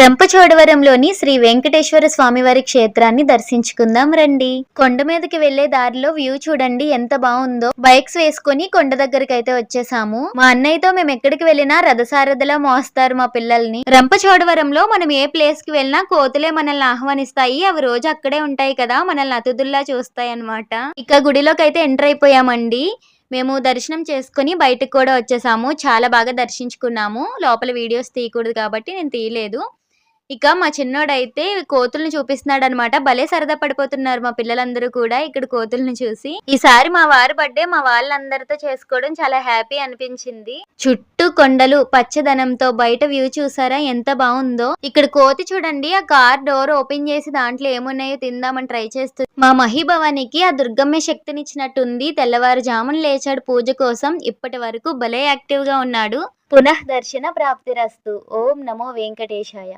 రంపచోడవరంలోని శ్రీ వెంకటేశ్వర స్వామివారి క్షేత్రాన్ని దర్శించుకుందాం రండి. కొండ మీదకి వెళ్ళే దారిలో వ్యూ చూడండి ఎంత బాగుందో. బైక్స్ వేసుకొని కొండ దగ్గరికి అయితే వచ్చేసాము. మా అన్నయ్యతో మేము ఎక్కడికి వెళ్ళినా రథసారథిలా మోస్తారు మా పిల్లల్ని. రంపచోడవరంలో మనం ఏ ప్లేస్కి వెళ్ళినా కోతులే మనల్ని ఆహ్వానిస్తాయి. అవి రోజు అక్కడే ఉంటాయి కదా మనల్ని అతిథుల్లా చూస్తాయి అన్నమాట ఇక గుడిలోకి అయితే ఎంటర్ అయిపోయామండి. మేము దర్శనం చేసుకుని బయటకు కూడా వచ్చేసాము. చాలా బాగా దర్శించుకున్నాము. లోపల వీడియోస్ తీయకూడదు కాబట్టి నేను తీయలేదు. ఇక మా చిన్నోడైతే కోతుల్ని చూపిస్తున్నాడు అనమాట భలే సరదా పడిపోతున్నారు మా పిల్లలందరూ కూడా ఇక్కడ కోతుల్ని చూసి. ఈసారి మా వారి బర్త్డే మా వాళ్ళందరితో చేసుకోవడం చాలా హ్యాపీ అనిపించింది. చుట్టూ కొండలు పచ్చదనంతో బయట వ్యూ చూసారా? ఎంత బాగుందో. ఇక్కడ కోతి చూడండి ఆ కార్ డోర్ ఓపెన్ చేసి దాంట్లో ఏమున్నాయో తిందామని ట్రై చేస్తుంది మా మహిభవానికి ఆ దుర్గమ్మ శక్తినిచ్చినట్టుంది. తెల్లవారుజామున లేచాడు పూజ కోసం. ఇప్పటి వరకు భలే యాక్టివ్గా ఉన్నాడు. పునః దర్శన ప్రాప్తిరస్తు ఓం నమో వెంకటేశాయ.